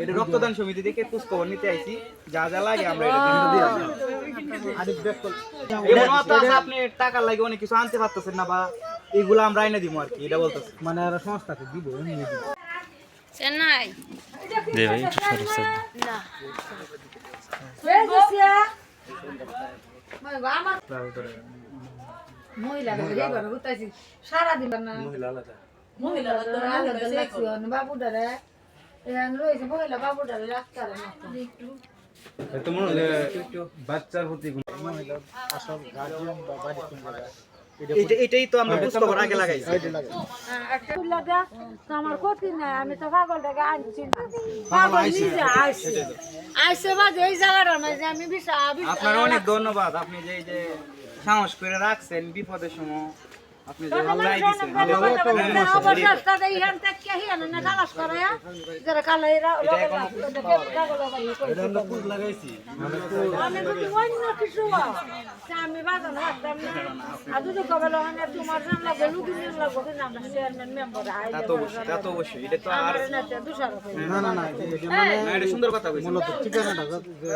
এটা রক্তদান সমিতি থেকে খোঁজ খবর নিতে আইছি। যা যা লাগে আমরা এটা আপনি টাকা লাগে অনেক কিছু আনতে পারতেছেন না বা এগুলো আমরা আইনে দিব আর কি এটা বলতেছি। মানে আর সংস্থাকে দিব চেন্নাই। দে ভাই একটু সরু সর। না। মহিলা মহিলা মহিলা হয় যে বাচ্চার প্রতি আসল গার্জিয়ান বা বাড়ি কোন জায়গায় এটা এটাই তো আমরা খোঁজ খবর আগে লাগাইছি। আমার ক্ষতি নাই আমি তো পাগলটাকে আনছি না পাগল নিজে আইসে আইসে বাজে এই জায়গাটার মাঝে আমি বিশা আপনার অনেক ধন্যবাদ। আপনি যে এই যে সাহস করে রাখছেন বিপদের সময় আপনি যে আল্লাহ দিয়েছেন লাগাইছি। আমি বাগান রাখতাম না। আর যদি কবে লহানে তোমার জান লাগবে লুকিয়ে লাগবে কিন্তু আমরা চেয়ারম্যান মেম্বার তা তো অবশ্যই তা তো অবশ্যই। এটা তো আর আমার নেতা দুশারো না না না এই যে মানে না, এটা সুন্দর কথা কইছেন মূলত ঠিকানাটা যে- যে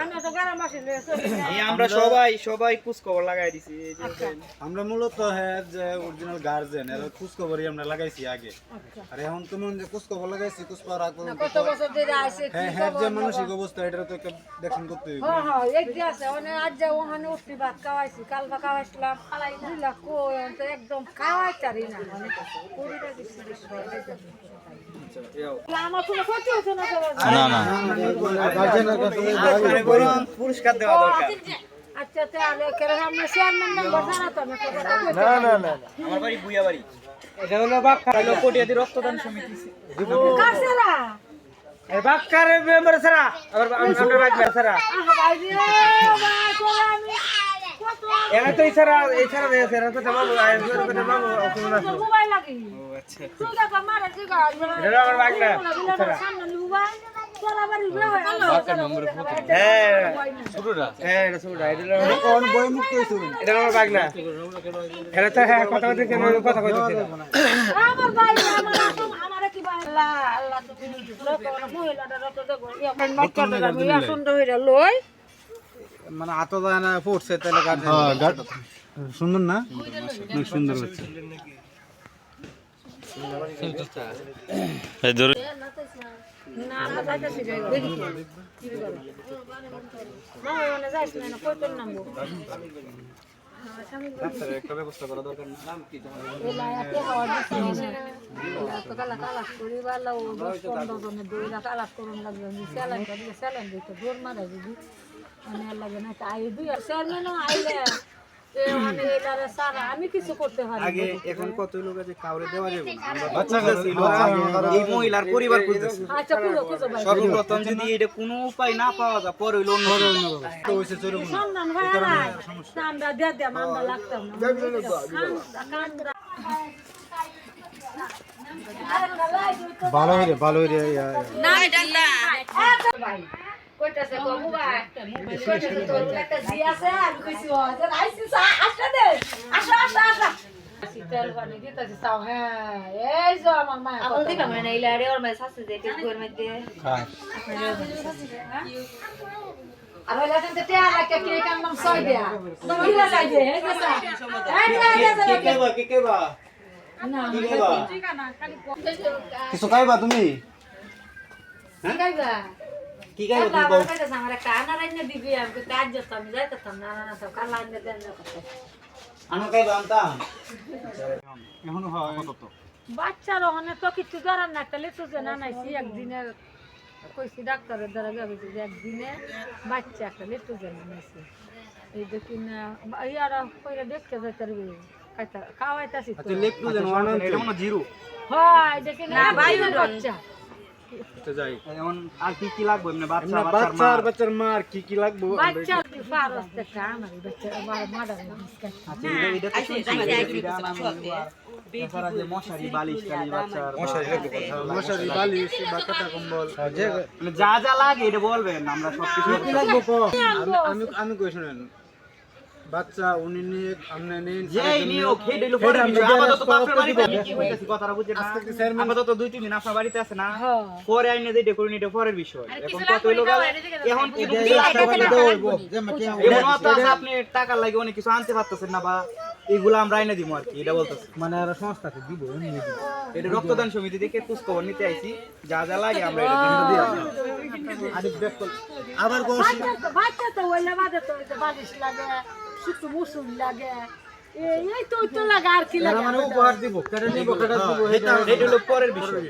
আমি তো গ্রামবাসী লয়ে চলি না। এই আমরা সবাই সবাই খবর লাগাই দিছি আমরা মূলত হ্যাঁ যে অরিজিনাল গার্জেন এর খোঁজ খবরই আমরা লাগাইছি আগে আচ্ছা। আর এখন তুমি যে খোঁজ খবর লাগাইছি খোঁজ খবর কত বছর ধরে আইছে কি হ্যাঁ হ্যাঁ যে মানসিক অবস্থা এটা তো একটা দেখুন করতে হ্যাঁ হ্যাঁ এই যে আছে মানে আজ যে ওখানে উঠছি ভাত খাওয়াইছি কাল বা খাওয়াইছিলাম দিলা কই আমি তো একদম খাওয়াইতারি না মানে না না গার্জেনের কাছে পুরস্কার দেওয়া দরকার আচ্ছা তাহলে কেন আমরা চেয়ারম্যান মেম্বার জানা তো আমি একটা কথা না আমার বাড়ি বুইয়া বাড়ি এটা হলো বাক্কা। হলো রক্তদান সমিতি কাছেরা বাক্কারে মেম্বার ছাড়া আবার আমরা বাক্কা ছাড়া ভাই রে ভাই তোরা আমি এরা তো এছাড়া এছাড়া রয়েছে এরা তো বাবু আয়োজন করে বাবু অসুবিধা তোর মোবাইল লাগি। ও আচ্ছা। তুই দেখা জিগা এটা আমার বাগ সামনে মোবাইল তোরা বাড়ি বিয়ে হয়। হ্যাঁ। ছোটটা হ্যাঁ এটা ছোটটা এটা হলো কোন বই মুক্ত হইছে এটা আমার বাগ না এটা তো হ্যাঁ কথা কইতে কেন কথা কইতে আমার ভাই আমার আসল আমার কি ভাই? আল্লাহ আল্লাহ তো লোক মহিলাটা রত দেব এখন বাচ্চাটা আমি সুন্দর হইরা লই। মানে আতো যায় না পড়ছে তাহলে সুন্দর না? সুন্দর হচ্ছে একটা ব্যবস্থা করা দরকার না নাম কি? তোমার আমি মানে মানে কিছু করতে পারি আগে এখন কত লোক আছে কাউরে দেওয়া যাবে বাচ্চা এই মহিলার পরিবার খুঁজতেছি আচ্ছা খুঁজো খুঁজো ভাই সর্বপ্রথম যদি এটা কোনো উপায় না পাওয়া যায় পরে হইল অন্য তো হইছে চোর সন্ধান ভাই আমরা দিয়ে দিয়ে আমরা লাগতাম না কান্দা ভালো হইরে ভালো হইরে না এটা না ভাই কইতাছে কমু ভাই কইতাছে তো একটা জি আছে আমি কইছি ও যে আইছি আসা দে। আসা আসা আসা। কিছু খাইবা তুমি? কি কাই তুমি কইতাছে আমার কানা রাইনে দিবি আমি কাজ যেতাম যাইতাম না না না সব কালা আনতে দেন না কথা আমি গাইবো আনতাম। এখন হয়। কত? বাচ্চার ওখানে তো কিছু ধরার না একটা লিচু যে না নাইছি একদিনের কইছি ডাক্তারের দ্বারা গেছি যে একদিনে বাচ্চা একটা লিচু যে না নাইছি এই দেখি না ইয়ারা কইরা দেখতে যাইতে পারবি খাইতা খাওয়াইতাছি তো। লেকটু যেন ওয়ান এটা মনে জিরো। হয় দেখি না বায়ু বাচ্চা। তো যাই। এখন আর কি কি লাগবে? এমনি বাচ্চা আমরা বাচ্চার মা বাচ্চার বাচ্চার কি কি লাগবে? বাচ্চা ফারস থেকে আমার বাচ্চা আমার মাদার বিস্কুট আচ্ছা এটা এটা তো শুনছি এটা আমি যে মশারি বালিশ টালিশ বাচ্চার মশারি মশারি বালিশ বা কাটা কম্বল মানে যা যা লাগে এটা বলবেন আমরা সব কিছু লাগবে আমি আমি কই শুনেন? বাচ্চা উনি নিয়ে নিন যেই হইল পরের বিষয় আপাতত তো আপনার বাড়িতে আমি কি কথাটা বুঝছেন না। আজকে চেয়ারম্যান- আপাতত দুই তিন দিন আপনার বাড়িতে আছে না। হ্যাঁ। পরে আইনে যেটা এটা পরের বিষয়। এখন কত হইল গেল এখন কি আপনি টাকার লাগে অনেক কিছু আনতে পারতেছেন না বা এগুলো আমরা আইনে দিব আর কি এটা বলতেছি। মানে আর সংস্থাকে দিব এটা রক্তদান সমিতি থেকে খোঁজ খবর নিতে আইছি। যা যা লাগে আমরা এটা। ব্যাক আবার কোন বাচ্চা তো বাদে তো বালিশ লাগে। শুধু মুসুল লাগে। এই এই তো তো লাগে আর কি লাগে? মানে উপহার দিব কেটে নিব কেটে দিব এটা এটা হলো পরের বিষয়।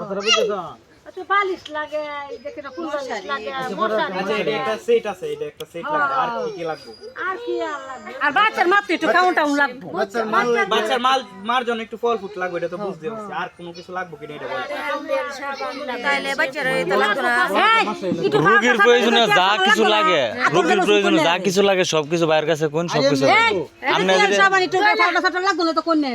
কথাটা বুঝছ? বালিশ লাগে এই দেখে না ফুল বালিশ লাগে মশারি আচ্ছা এটা একটা সেট আছে এটা একটা সেট লাগবে আর কি কি আর কি আর লাগবে আর বাচ্চার মাত্র একটু কাউন্ট টাউন লাগবো বাচ্চার মাল মার জন্য একটু ফল ফুট লাগবে এটা তো বুঝতে পারছি আর কোনো কিছু লাগবে কিনা এটা বলো তাইলে এটা লাগতো না রোগীর প্রয়োজনে যা কিছু লাগে রোগীর প্রয়োজনে যা কিছু লাগে সবকিছু বাইরের কাছে কোন সবকিছু আপনি যদি সাবান একটু ফাটা ফাটা লাগতো না তো কোন নেই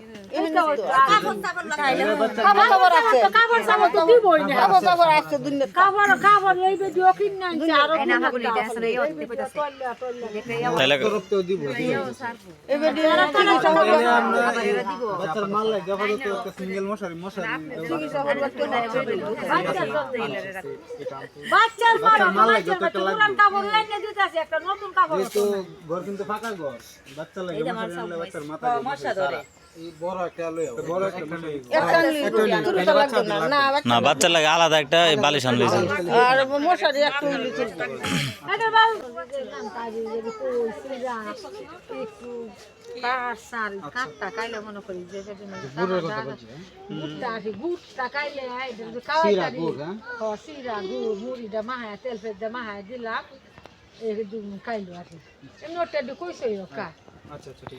বাচ্চার মাল লাগে একটা নতুন কাপড়। ঘর কিন্তু ফাঁকা ঘর বাচ্চা লাগে বাচ্চার মাথা মশা ধরে এই বড় একটা লই বড় একটা মশারি না বাচ্চার লাগে আলাদা একটা এই বালিশ আনলে এটা বাবু দেখলাম কাজে যদি কই সিরা একটু মনে হ্যাঁ? তেল ফেল মাহায় দিলাম কাইলো আছে এমনি ওটা কইছে কা আচ্ছা আচ্ছা